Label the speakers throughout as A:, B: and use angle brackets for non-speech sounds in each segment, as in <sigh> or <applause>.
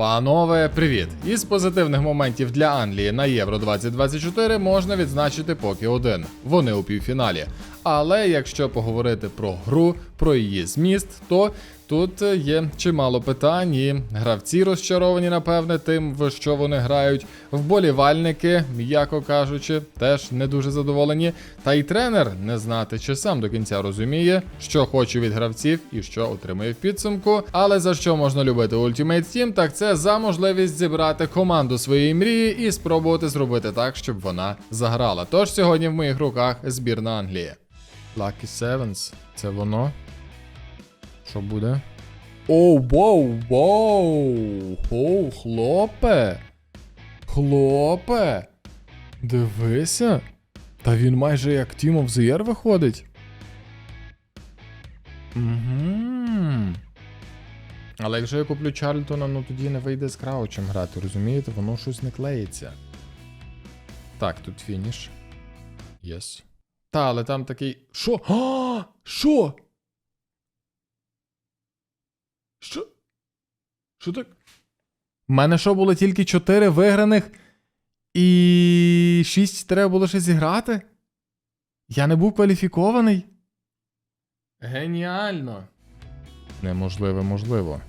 A: Панове, привіт! Із позитивних моментів для Англії на Євро 2024 можна відзначити поки один. Вони у півфіналі. Але якщо поговорити про гру, про її зміст, то тут є чимало питань, і гравці розчаровані, напевне, тим, в що вони грають. Вболівальники, м'яко кажучи, теж не дуже задоволені. Та й тренер не знати, чи сам до кінця розуміє, що хоче від гравців і що отримує в підсумку. Але за що можна любити Ultimate Team, так це за можливість зібрати команду своєї мрії і спробувати зробити так, щоб вона заграла. Тож сьогодні в моїх руках збірна Англії. Lucky Sevens, це воно. Що буде? Оу, воу, воу! Оу, хлопе! Хлопе! Дивися! Та він майже як Team of the Year виходить. Угу. Але якщо я куплю Чарльтона, ну тоді не вийде з краучем грати, розумієте? Воно щось не клеїться. Так, тут фініш. Єс. Та, але там такий. Що? А! Що? Що? Що так? У мене що було тільки 4 виграних і 6 треба було ще зіграти? Я не був кваліфікований? Геніально. Неможливе, можливо.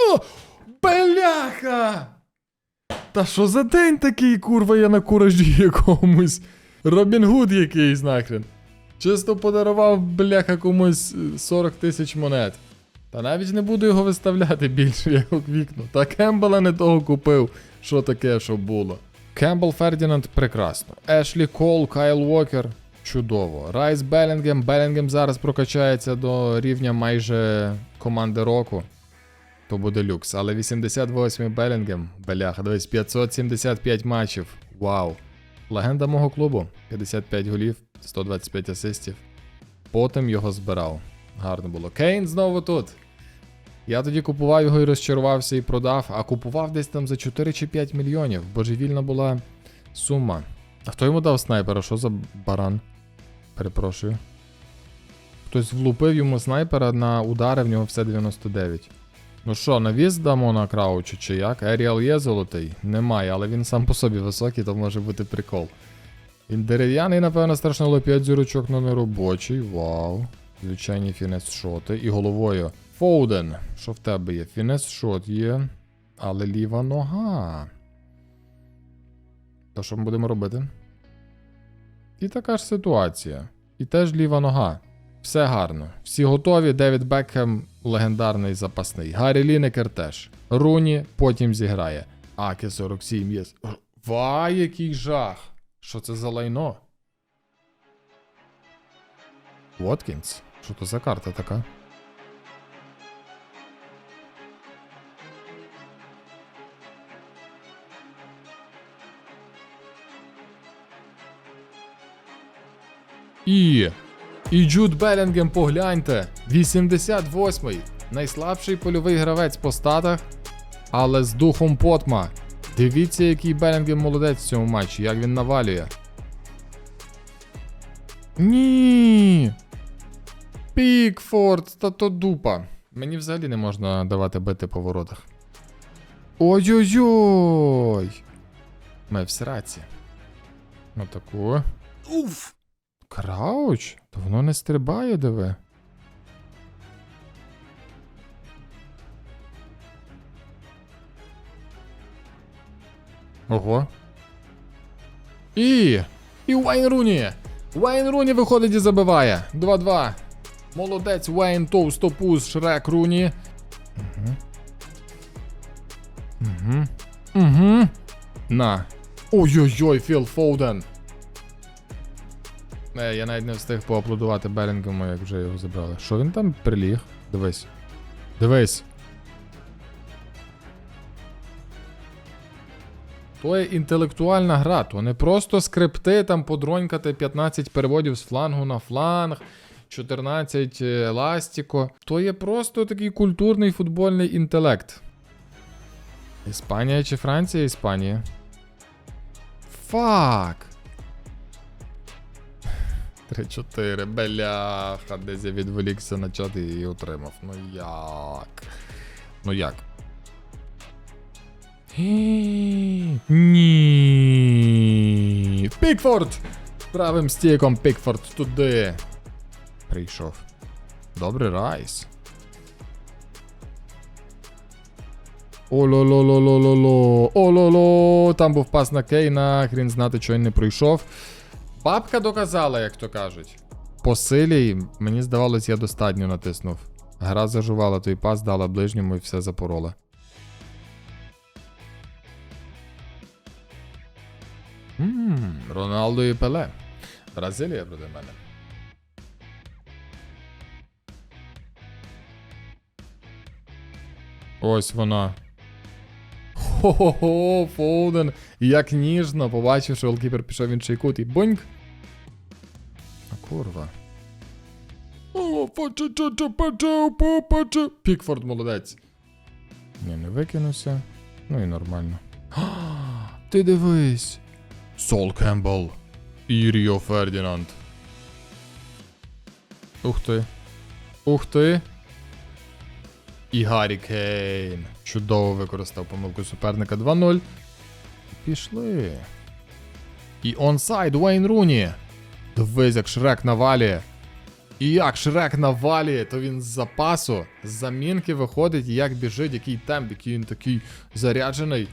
A: О! Бляха! Та що за день такий, курва, я на куражі <laughs> якомусь. Робін Гуд якийсь нахрен. Чисто подарував, бляха, комусь е, 40 тисяч монет. Та навіть не буду його виставляти <laughs> більше, я його квікну. Та Кембела не того купив, що таке, що було. Кембл Фердінанд прекрасно. Ешлі Кол, Кайл Уокер. Чудово. Райс Белінгем. Белінгем зараз прокачається до рівня майже команди року. То буде люкс. Але 88-й Белінгем. Бляха, дивись, 575 матчів. Вау. Легенда мого клубу. 55 голів, 125 асистів. Потім його збирав. Гарно було. Кейн знову тут. Я тоді купував його і розчарувався і продав, а купував десь там за 4 чи 5 мільйонів. Божевільна була сума. А хто йому дав снайпера? Що за баран? Перепрошую. Хтось влупив йому снайпера на удари, в нього все 99. Ну що, навіз дамо на краучу чи як? Еріал є золотий? Немає, але він сам по собі високий, то може бути прикол. Він дерев'яний, напевно, страшно, але 5 зірочок на неробочий. Вау. Звичайні фінес шоти. І головою. Фоуден. Що в тебе є? Фінес шот є. Але ліва нога. То що ми будемо робити? І така ж ситуація. І теж ліва нога. Все гарно. Всі готові. Девід Бекхем легендарний запасний. Гаррі Лінекер теж. Руні потім зіграє. Аки 47 є. Ва, який жах! Що це за лайно? Воткінс? Що то за карта така? І. І Джуд Белінгем, погляньте. 88-й. Найслабший польовий гравець по статах, але з духом потма. Дивіться, який Белінгем молодець в цьому матчі, як він навалює. Ні. Пікфорд, та то дупа. Мені взагалі не можна давати бити по воротах. Ой-ой-ой. Ми в сраці. Отаку. Уф. Крауч? То воно не стрибає, диви. Ого. І. І Уейн Руні. Уейн Руні виходить і забиває. 2-2. Молодець Уейн Товстопуз Шрек Руні. Угу. Угу. Угу. На. Ой-ой-ой, Філ Фоуден. Е, я навіть не встиг поаплодувати Белінгему, як вже його забрали. Що він там приліг? Дивись. Дивись. То є інтелектуальна гра, то не просто скрипти там подронькати 15 переводів з флангу на фланг, 14 еластіко. То є просто такий культурний футбольний інтелект. Іспанія чи Франція? Іспанія. Фак. 3-4, бляха, десь я відволікся на чат і отримав. Ну як? Ну як? Ні. Пікфорд! Правим стійком Пікфорд туди. Прийшов. Добрий райс. Ололололололо. Ололо. Там був пас на Кейна. Хрін знати, що він не пройшов. Бабка доказала, як то кажуть. По силі, мені здавалось, я достатньо натиснув. Гра зажувала той пас, дала ближньому і все запорола. Ммм, Роналдо і Пеле. Бразилія проти мене. Ось вона. Хо-хо-хо, Фолден. Як ніжно, побачив, що голкіпер пішов в інший кут і боньк. А курва. Пікфорд молодець. Ні, не викинувся. Ну і нормально. Ти дивись. Сол Кембл. І Фердінанд. Ух ти. Ух ти. І Гаррі Кейн. Чудово використав помилку суперника 2-0. Пішли. І онсайд Уейн Руні. Дивись, як Шрек навалює. І як Шрек навалює, то він з запасу, з замінки виходить, і як біжить, який темп, який він такий заряджений.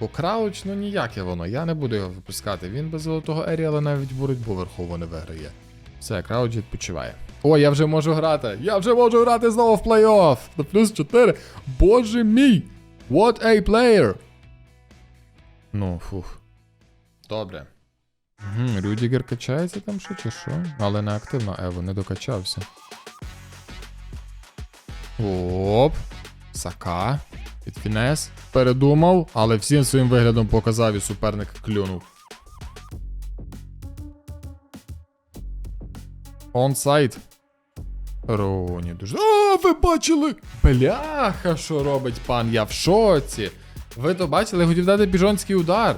A: Бо крауч, ну ніяке воно, я не буду його випускати. Він без золотого Еріала навіть боротьбу верхову не виграє. Все, крауч відпочиває. О, я вже можу грати! Я вже можу грати знову в плей-офф! На плюс 4. Боже мій! What a player! Ну, фух. Добре. Угу, Рюдігер качається там ще чи що? Але не активно Ево, не докачався. Оп. Сака. Під фінес. Передумав, але всім своїм виглядом показав і суперник клюнув. Онсайд. Роні дуже. А, ви бачили? Бляха, що робить пан? Я в шоці. Ви то бачили, я хотів дати біжонський удар.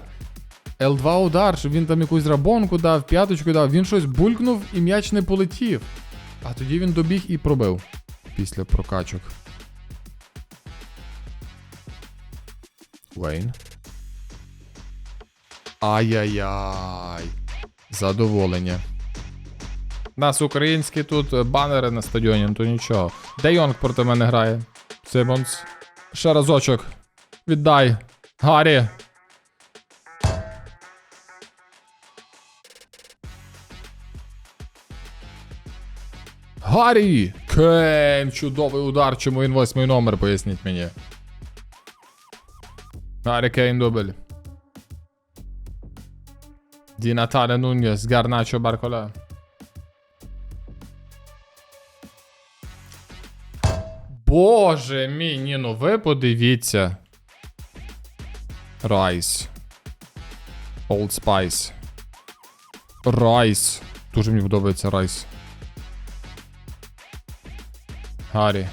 A: Л2 удар, щоб він там якусь рабонку дав, п'яточку дав. Він щось булькнув і м'яч не полетів. А тоді він добіг і пробив. Після прокачок. Вейн. Ай-яй-яй. Задоволення. Нас українські тут е, банери на стадіоні, то нічого. Де Йонг проти мене грає? Симонс. Ще разочок. Віддай. Гаррі. Гаррі! Кейн! Чудовий удар, чому він восьмий номер, поясніть мені. Гаррі Кейн дубль. Ді Натале Нуньєс, Гарначо Баркола. Боже мій, ні, ну ви подивіться. Райс. Old Spice. Райс. Дуже мені подобається райс. Гаррі.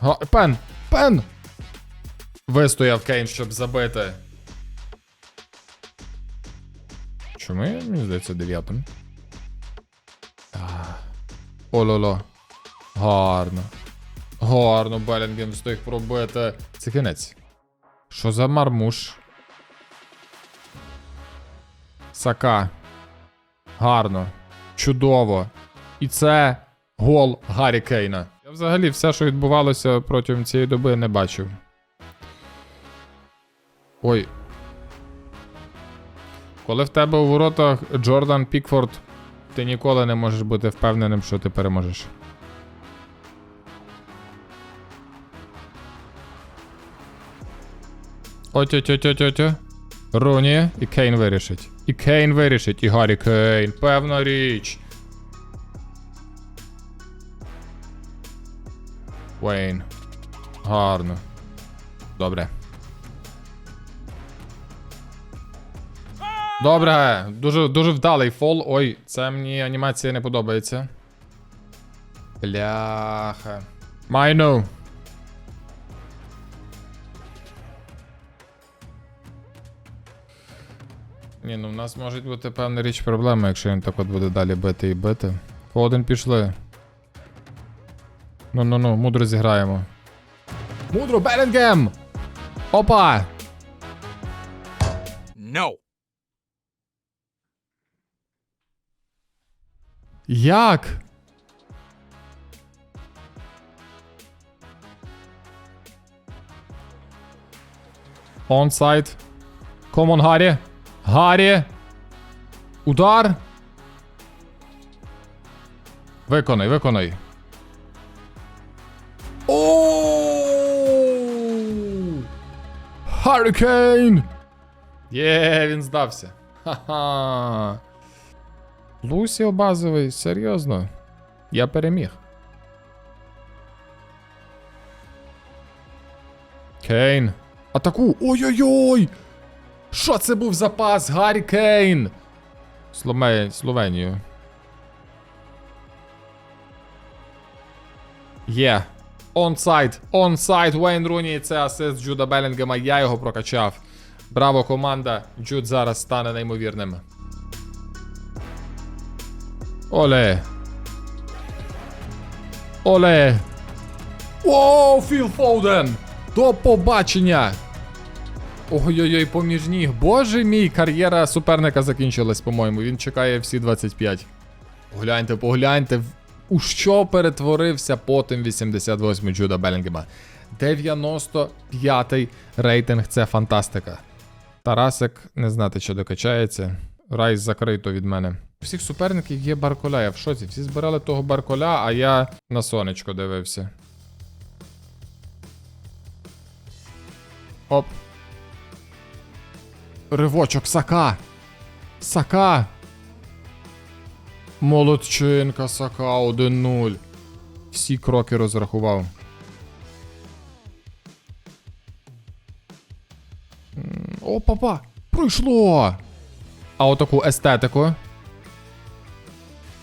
A: Га... Пен! Пен! Вистояв Кейн, щоб забити. Чому я, мені здається, дев'ятим? Ололо. Гарно. Гарно, Белінгем встиг пробити. Це кінець. Що за мармуш? Сака. Гарно. Чудово. І це гол Гаррі Кейна. Я взагалі все, що відбувалося протягом цієї доби, не бачив. Ой. Коли в тебе у воротах Джордан Пікфорд, ти ніколи не можеш бути впевненим, що ти переможеш. Отю-тю-тю-тю-тю. Руні і Кейн вирішить. І Кейн вирішить, і Гаррі Кейн. Певна річ. Вейн. Гарно. Добре. Добре. Дуже, дуже вдалий фол. Ой, це мені анімація не подобається. Бляха. Майну. Ні, ну в нас може бути певна річ проблема, якщо він так от буде далі бити і бити. По один пішли. Ну ну ну, мудро зіграємо. Мудро Белінгем! Опа!
B: No.
A: Як? Онсайд. Комон Гаррі. Гаррі. Удар. Виконай, виконай. Оу! Харрікейн! Є, він здався. Ха-ха. Лусіо базовий, серйозно. Я переміг. Кейн. Атаку. Ой-ой-ой! Що це був за пас? Гаррі Кейн! Слове... Словенію. Є. Онсайд. Онсайд. Вейн Руні. Це асист Джуда Белінгема. Я його прокачав. Браво, команда. Джуд зараз стане неймовірним. Оле. Оле. Оу, Філ Фоуден! До побачення! Ой-ой-ой, поміж ніг. Боже мій, кар'єра суперника закінчилась, по-моєму. Він чекає всі 25. Погляньте, погляньте, у що перетворився потім 88 Джуда Белінгема. 95-й рейтинг це фантастика. Тарасик не знати, що докачається. Райс закрито від мене. У всіх суперників є Барколя. Я в шоці. Всі збирали того Барколя, а я на сонечко дивився. Оп. Ривочок Сака. Сака. Молодчинка Сака 1-0. Всі кроки розрахував. О, папа! Пройшло! А отаку естетику.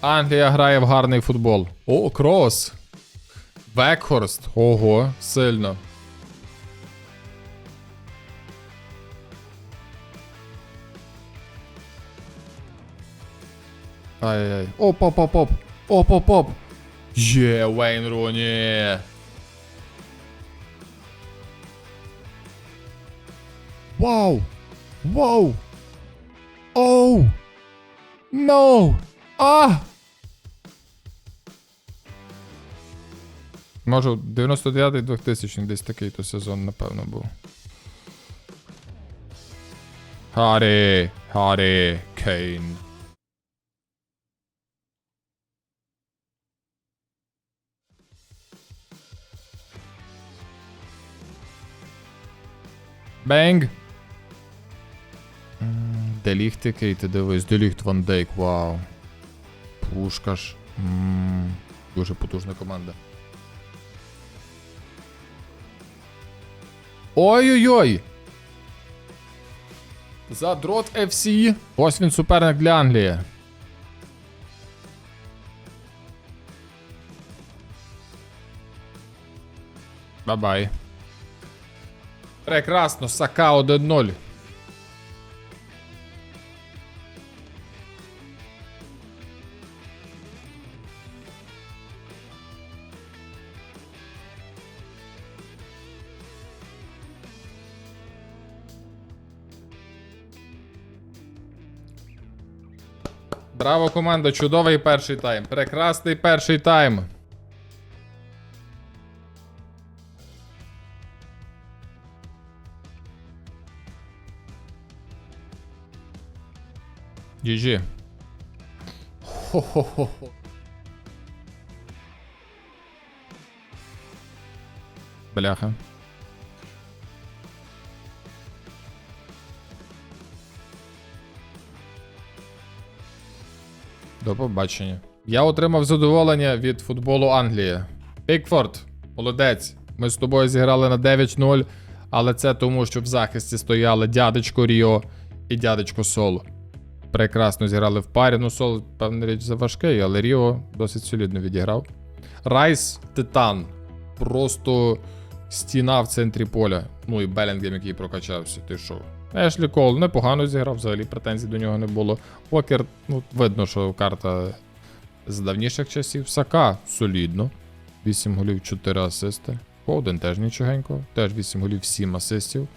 A: Англія грає в гарний футбол. О, крос. Векхорст. Ого, сильно. Ай-яй-яй. Оп, оп, оп, оп. Оп, оп, оп. Є, Вейн Руні. Вау. Вау. Оу. No. А. Може, 99-й 2000 десь такий то сезон, напевно, був. Харі, Харі, Кейн. Бенг. Деліхт який ти дивись, Деліхт Ван Дейк, вау. Пушкаш. М, Дуже потужна команда. Ой-ой-ой! Задрот FC. Ось він суперник для Англії. Бай-бай. Прекрасно, Сака 1-0. Браво, команда! Чудовий перший тайм. Прекрасний перший тайм. GG. Хо-хо-хо. Бляха. До побачення. Я отримав задоволення від футболу Англії. Пікфорд, молодець. Ми з тобою зіграли на 9-0, але це тому, що в захисті стояли дядечко Ріо і дядечко Сол. Прекрасно зіграли в парі. Ну, Сол, певна річ, заважкий, але Ріо досить солідно відіграв. Райс Титан. Просто стіна в центрі поля. Ну і Белінгем, який прокачався. Ти що? Ешлі Кол непогано зіграв, взагалі претензій до нього не було. Покер, ну, видно, що карта з давніших часів. Сака солідно. 8 голів, 4 асисти. Фоуден теж нічогенько. Теж 8 голів, 7 асистів.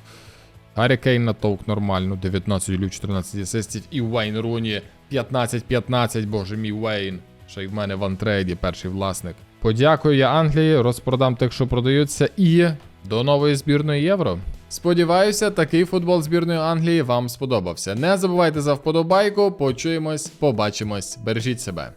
A: Гаррі Кейн натовк нормально, 19 голів, 14 асистів. І Вейн Руні 15-15, боже мій Вейн. Ще й в мене в антрейді перший власник. Подякую я Англії, розпродам тих, що продаються, і до нової збірної євро. Сподіваюся, такий футбол збірної Англії вам сподобався. Не забувайте за вподобайку. Почуємось, побачимось. Бережіть себе.